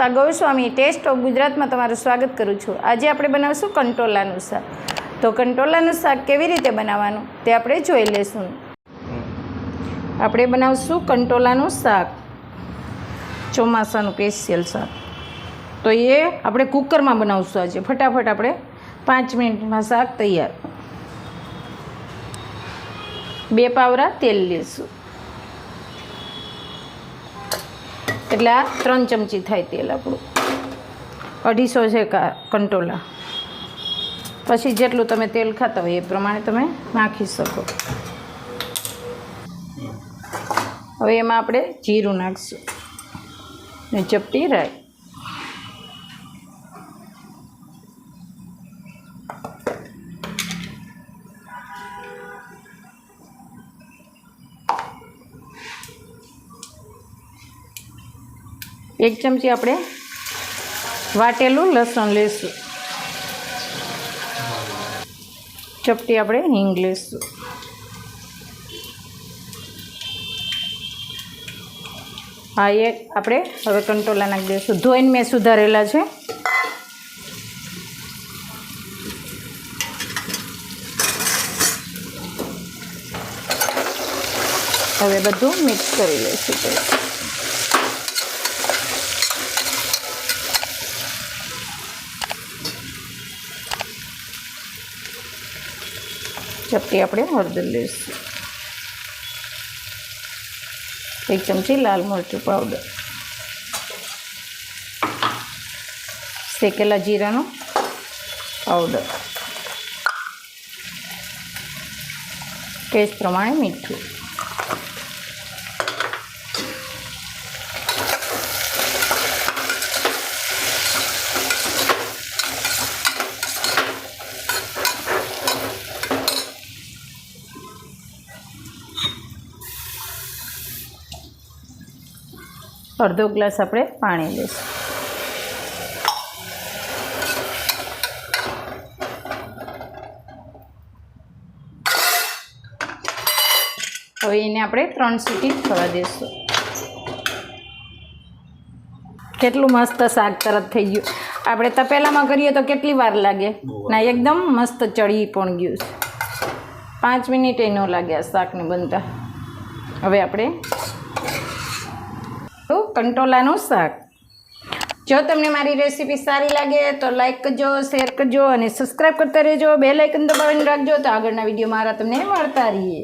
આ Goswami test of ગુજરાતમાં તમારું સ્વાગત કરું છું. આજે આપણે બનાવશું કંટોલાનું શાક. તો કંટોલાનું શાક કેવી રીતે બનાવવાનું તે આપણે જોઈ લેશું. આપણે બનાવશું કંટોલાનું શાક. ચોમાસાનું સ્પેશિયલ શાક. તો એ આપણે કુકરમાં બનાવશું આજે. ફટાફટ આપણે પાંચ મિનિટમાં શાક તૈયાર. બે પાવરા તેલ લેશું. એટલે આ ત્રણ ચમચી થાય તેલ આપણું. અઢીસો છે કંટોલા. પછી જેટલું તમે તેલ ખાતા હોય એ પ્રમાણે તમે નાખી શકો. હવે એમાં આપણે જીરું નાખીશું. ને ચપટી રાઈ. એક ચમચી આપણે વાટેલું લસણ લેશું. ચપટી આપણે હિંગ લેશું. હા, એ આપણે હવે કંટોલા નાખી દઈશું. ધોઈને મેં સુધારેલા છે. હવે બધું મિક્સ કરી લઈશું. ચપટી આપણે હળદર લઈશું. એક ચમચી લાલ મરચું પાવડર શેકેલા જીરાનો પાવડર ટેસ્ટ પ્રમાણે મીઠું. અડધો ગ્લાસ આપણે પાણી લઈશું. હવે એને આપણે ત્રણ સીટી થવા દઈશું. કેટલું મસ્ત શાક તરત થઈ ગયું. આપણે તપેલામાં કરીએ તો કેટલી વાર લાગે? ના એકદમ મસ્ત ચડી પણ ગયું છે. પાંચ મિનિટ ન લાગે શાકને બનતા. હવે આપણે કંટોલાનું શાક. જો તમને મારી રેસીપી સારી લાગે તો લાઇક કરજો, શેર કરજો અને સબસ્ક્રાઈબ કરતા રહેજો. બે લાઇકન દબાવીને રાખજો તો આગળના વીડિયો મારા તમને મળતા રહીએ.